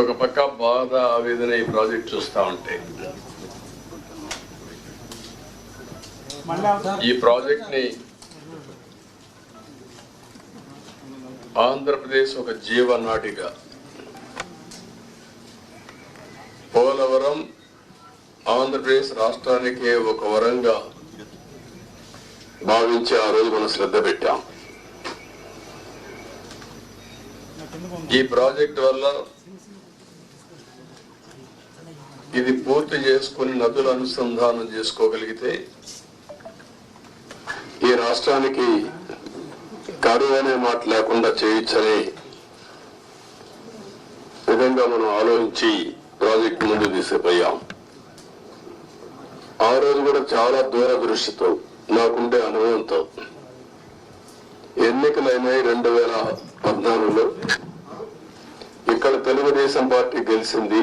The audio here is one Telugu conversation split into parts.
ఒక పక్క బాధ ఆవేదన ఈ ప్రాజెక్ట్ చూస్తా ఉంటే. ఈ ప్రాజెక్ట్ని ఆంధ్రప్రదేశ్ ఒక జీవనాటిక పోలవరం ఆంధ్రప్రదేశ్ రాష్ట్రానికి ఒక వరంగా భావించి ఆ రోజు మనం శ్రద్ధ పెట్టాం. ఈ ప్రాజెక్ట్ వల్ల ఇది పూర్తి చేసుకుని నదులు అనుసంధానం చేసుకోగలిగితే ఈ రాష్ట్రానికి కరువు అనే మాట లేకుండా చేయొచ్చని విధంగా మనం ఆలోచించి ప్రాజెక్ట్ ముందు తీసుకుపోయాం. ఆ రోజు కూడా చాలా దూరదృష్టితో నాకుండే అనుభవంతో ఎన్నికలైనాయి రెండు వేల పద్నాలుగులో ఇక్కడ తెలుగుదేశం పార్టీ గెలిచింది.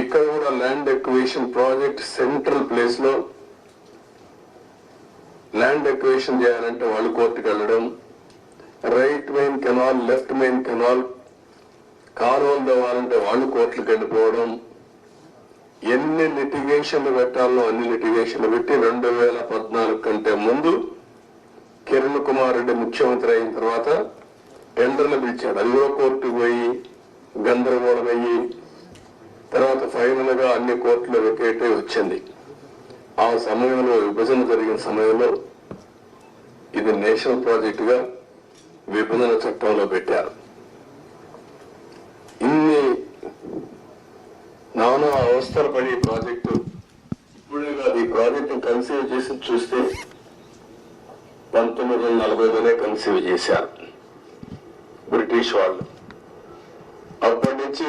ఇక్కడ కూడా ల్యాండ్ ఎక్వేషన్ ప్రాజెక్ట్ సెంట్రల్ ప్లేస్లో ల్యాండ్ ఎక్వేషన్ చేయాలంటే వాళ్ళు కోర్టుకు వెళ్ళడం. Right main canal left main canal కాలువలు తవ్వాలంటే వాళ్ళు కోర్టులకు వెళ్ళిపోవడం. ఎన్ని లిటిగేషన్లు పెట్టాలో అన్ని లిటిగేషన్లు పెట్టి రెండు వేల పద్నాలుగు కంటే ముందు కిరణ్ కుమార్ రెడ్డి ముఖ్యమంత్రి అయిన తర్వాత టెండర్లు పిలిచాడు. అది కోర్టుకు పోయి గందరగోళం అయ్యి తర్వాత ఫైనల్గా అన్ని కోర్టులు వెకేటే వచ్చింది. ఆ సమయంలో విభజన జరిగిన సమయంలో ఇది నేషనల్ ప్రాజెక్ట్గా విభజన చట్టంలో పెట్టారు. ఇన్ని నానా అవస్థలు పడి ప్రాజెక్టు. ఇప్పుడే కాదు ఈ ప్రాజెక్టు కన్సీవ్ చేసి చూస్తే పంతొమ్మిది వందల నలభైలోనే కన్సీవ్ చేశారు. బ్రిటిష్ వాళ్ళు. అప్పటి నుంచి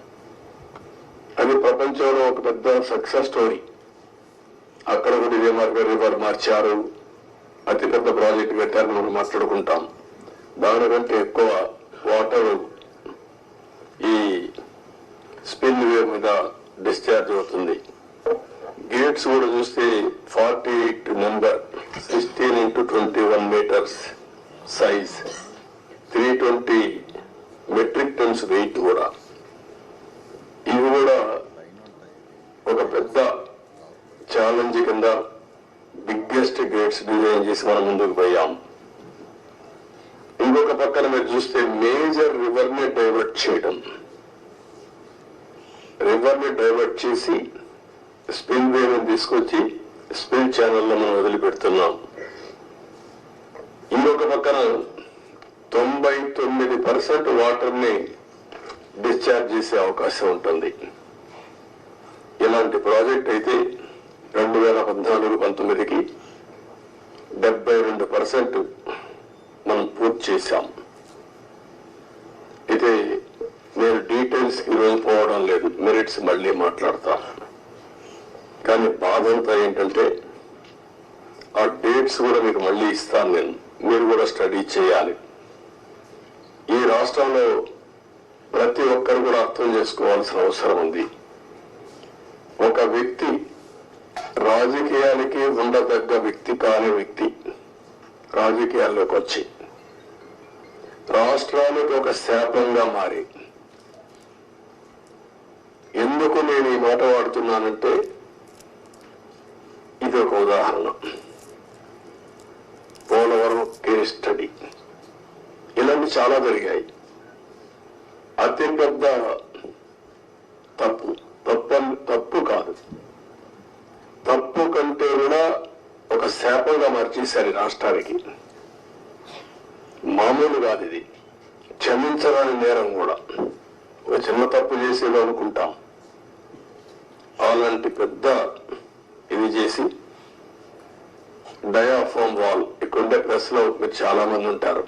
అది ప్రపంచంలో ఒక పెద్ద సక్సెస్ స్టోరీ అక్కడ కూడా ఇదే మార్గం రివర్ మార్చారు. అతి పెద్ద ప్రాజెక్ట్ కట్టారని మనం మాట్లాడుకుంటాం. దానికంటే ఎక్కువ వాటర్ ఈ స్పిల్ వే మీద డిశ్చార్జ్ అవుతుంది. గేట్స్ కూడా చూస్తే forty eight number sixteen into twenty one meters size three twenty metric tons weight కూడా. కూడా ఒక పెద్ద ఛాలెంజ్ కింద బిగ్గెస్ట్ గేట్స్ డిజైన్ చేసి మనం ముందుకు పోయాం. ఇంకొక పక్కన మీరు చూస్తే మేజర్ రివర్ని డైవర్ట్ చేయడం. రివర్ని డైవర్ట్ చేసి స్పిల్ వేని తీసుకొచ్చి స్పిల్ ఛానల్లో మనం వదిలిపెడుతున్నాం. ఇంకొక పక్కన తొంభై తొమ్మిది పర్సెంట్ వాటర్ని డిశ్చార్జ్ చేసే అవకాశం ఉంటుంది. ఇలాంటి ప్రాజెక్ట్ అయితే రెండు వేల పద్నాలుగు పంతొమ్మిదికి డెబ్బై రెండు పర్సెంట్ మనం పూర్తి చేశాం. అయితే నేను డీటెయిల్స్కి ఈరోజు పోవడం లేదు. మెరిట్స్ మళ్ళీ మాట్లాడతాను కానీ బాధ అంతా ఏంటంటే ఆ డేట్స్ కూడా మీకు మళ్ళీ ఇస్తాను నేను. మీరు కూడా స్టడీ చేయాలి. ఈ రాష్ట్రంలో ప్రతి ఒక్కరు కూడా అర్థం చేసుకోవాల్సిన అవసరం ఉంది. ఒక వ్యక్తి రాజకీయానికి ఉండదగ్గ వ్యక్తి కాని వ్యక్తి రాజకీయాల్లోకి వచ్చి రాష్ట్రానికి ఒక శాపంగా మారి ఎందుకు నేను ఈ మాట వాడుతున్నానంటే ఇది ఒక ఉదాహరణ. Polavaram case study. ఇలాంటి చాలా జరిగాయి. అతి పెద్ద తప్పు తప్పు తప్పు కాదు. తప్పు కంటే కూడా ఒక శాపంగా మార్చేశారు రాష్ట్రానికి. మామూలు కాదు ఇది. క్షమించరాని నేరం కూడా. ఒక చిన్న తప్పు చేసేది అనుకుంటాం. అలాంటి పెద్ద ఇది చేసి డయాఫామ్ వాల్ ఇక్కడుండే ప్రెస్లో మీరు చాలా మంది ఉంటారు.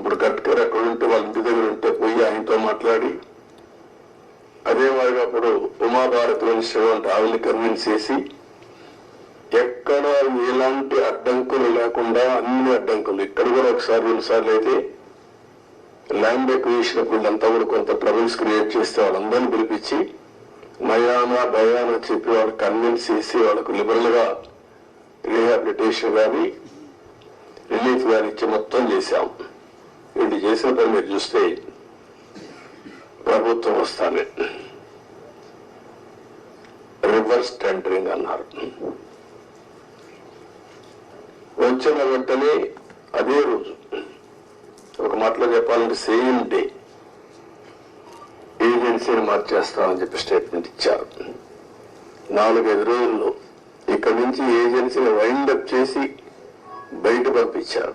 ఇప్పుడు గట్కర్ అక్కడ ఉంటే వాళ్ళ ఇంటి దగ్గర ఉంటే పోయి ఆయనతో మాట్లాడి అదే మాదిరిగా అప్పుడు ఉమాభారత్ మినిస్టర్ వంటి ఆవిడని కన్విన్స్ చేసి ఎక్కడ ఎలాంటి అడ్డంకులు లేకుండా అన్ని అడ్డంకులు ఇక్కడ కూడా ఒకసారి రెండుసార్లు అయితే ల్యాండ్ ఎక్విజిషన్ వీళ్ళంతా కూడా కొంత ట్రబుల్స్ క్రియేట్ చేస్తే వాళ్ళందరినీ పిలిపించి నయానా భయానా చెప్పి వాళ్ళకి కన్విన్స్ చేసి వాళ్ళకు లిబరల్గా రీహాబిలిటేషన్ కానీ రిలీఫ్ కానీ ఇచ్చి మొత్తం చేశాము వీళ్ళు చేసిన పని మీరు చూస్తే ప్రభుత్వం వస్తానే రివర్స్ టెండరింగ్ అన్నారు. వచ్చిన వెంటనే అదే రోజు ఒక మాటలో చెప్పాలంటే సేమ్ డే ఏజెన్సీని మార్చేస్తామని చెప్పి స్టేట్మెంట్ ఇచ్చారు. నాలుగైదు రోజుల్లో ఇక్కడి నుంచి ఏజెన్సీని వైండప్ చేసి బయట పంపించారు.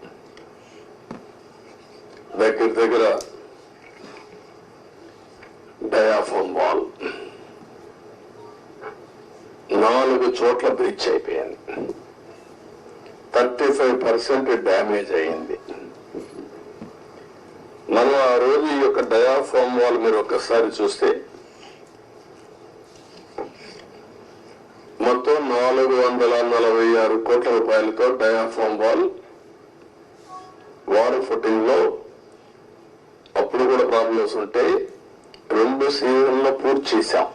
దగ్గర దగ్గర డయాఫోన్ వాల్. నాలుగు చోట్ల బ్రిడ్జ్ అయిపోయింది. థర్టీ ఫైవ్ పర్సెంట్ డ్యామేజ్ అయింది. మనం ఆ రోజు ఈ యొక్క డయాఫామ్ వాల్ మీరు ఒక్కసారి చూస్తే మొత్తం నాలుగు వందల నలభై ఆరు కోట్ల రూపాయలతో డయాఫామ్ వాల్ వాటర్ ఫుటింగ్లో అప్పుడు కూడా ప్రాబ్లమ్స్ ఉంటాయి రెండు సీజన్లో పూర్తి చేశాం.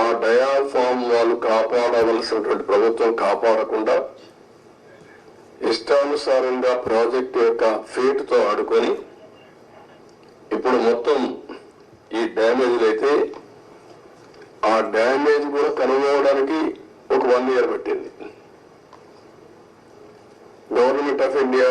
ఆ డయాఫామ్ వాళ్ళు కాపాడవలసినటువంటి ప్రభుత్వం కాపాడకుండా ఇష్టానుసారంగా ప్రాజెక్ట్ యొక్క ఫేట్తో ఆడుకొని ఇప్పుడు మొత్తం ఈ డ్యామేజ్ అయితే ఆ డ్యామేజ్ కూడా కనుగొనడానికి ఒక వన్ ఇయర్ పట్టింది. గవర్నమెంట్ ఆఫ్ ఇండియా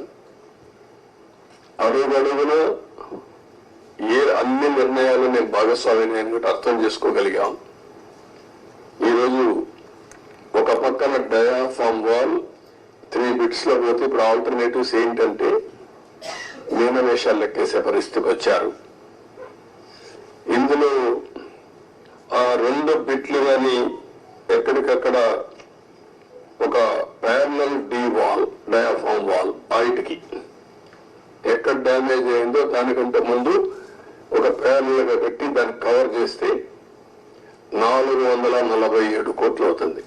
అడుగడుగున ఏ అన్ని నిర్ణయాలు నేను భాగస్వామిని నేను అర్థం చేసుకోగలిగాం. ఈరోజు ఒక పక్కన డయాఫామ్ వాల్ త్రీ బిట్స్లో పోతే ఇప్పుడు ఆల్టర్నేటివ్స్ ఏంటంటే మీనవేషాలు లెక్కేసే పరిస్థితికి వచ్చారు. నాలుగు వందల నలభై ఏడు కోట్లు అవుతుంది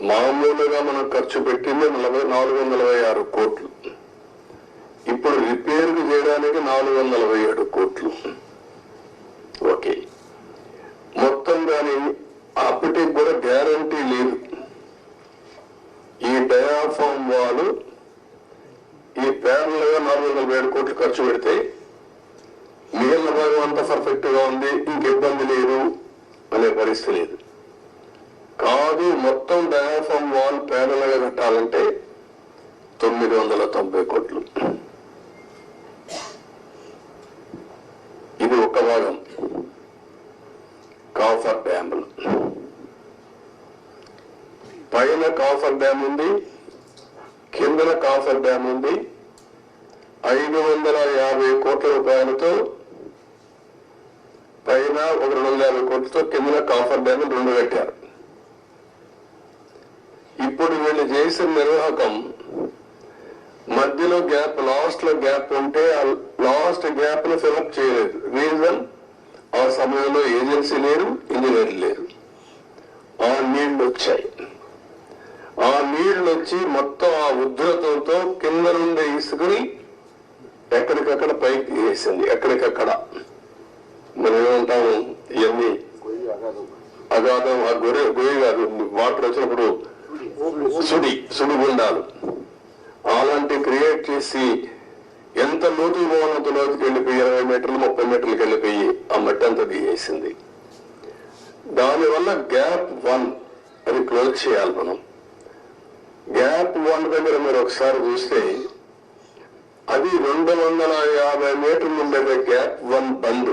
మామూలుగా మనం ఖర్చు పెట్టింది నలభై నాలుగు వందల ఆరు కోట్లు. ఇప్పుడు రిపేర్ చేయడానికి నాలుగు వందల ఏడు కోట్లు. ఓకే. మొత్తం కానీ అప్పటికి కూడా గ్యారంటీ లేదు. ఈ డయాఫామ్ వాళ్ళు ఈ ప్యానల్గా నాలుగు వందల ఏడు కోట్లు ఖర్చు పెడితే మిగిలిన భాగం అంతా పర్ఫెక్ట్గా ఉంది ఇంక ఇబ్బంది లేదు అనే పరిస్థితి లేదు. కాదు మొత్తం డయాఫామ్ వాల్ ప్యానల్గా కట్టాలంటే తొమ్మిది వందల తొంభై కోట్లు. ఇది ఒక భాగం. కాఫర్ డ్యాములు పైన కాఫర్ డ్యామ్ ఉంది కిందన కాఫర్ డ్యామ్ ఉంది. ఐదు వందల యాభై కోట్ల రూపాయలతో పైన ఒక రెండు వందల యాభై కోట్లతో కింద కాఫర్ డ్యామ్ రెండు కట్టారు ఇప్పుడు వీళ్ళు చేసిన నిర్వాహకం మధ్యలో గ్యాప్ లాస్ట్లో గ్యాప్ ఉంటే ఆ లాస్ట్ గ్యాప్ను ఫిలప్ చేయలేదు. రీజన్ ఆ సమయంలో ఏజెన్సీ లేరు ఇంజనీర్ లేరు. ఆ నీళ్ళు వచ్చాయి. ఆ నీళ్ళు వచ్చి మొత్తం ఆ ఉధృతంతో కింద నుండి ఇసుకుని ఎక్కడికక్కడ పైకి వేసింది. ఎక్కడికక్కడ. మనం ఏమంటాము ఇవన్నీ అగాధం ఆ గొర్రె గొయ్యి కాదు వాటర్ వచ్చినప్పుడు సుడి సుడిగుండాలు అలాంటి క్రియేట్ చేసి ఎంత లోతు పోవాలంత లోతుకి వెళ్ళిపోయి ఇరవై మీటర్లు ముప్పై మీటర్లకు వెళ్ళిపోయి ఆ మట్టి అంతా తీసేసింది దానివల్ల గ్యాప్ వన్ అది క్లోజ్ చేయాలి మనం. గ్యాప్ వన్ దగ్గర మీరు ఒకసారి చూస్తే అది రెండు వందల యాభై మీటర్లు ఉండేది గ్యాప్ వన్ బంద్.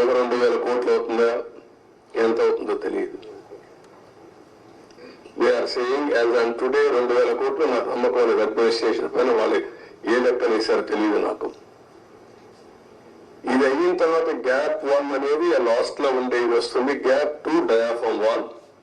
ఒక రెండు వేల కోట్లు అవుతుందా? ఎంత అవుతుందో తెలియదు. They saying as on today రెండు వేల కోట్లు నాకు నమ్మకం లేదు అడ్మినిస్ట్రేషన్ పైన వాళ్ళు ఏ లెక్కన ఇస్తారో తెలియదు నాకు. ఇది అయిన తర్వాత గ్యాప్ వన్ అనేది లాస్ట్లో ఉండే ఇది వస్తుంది. Gap two diaphragm one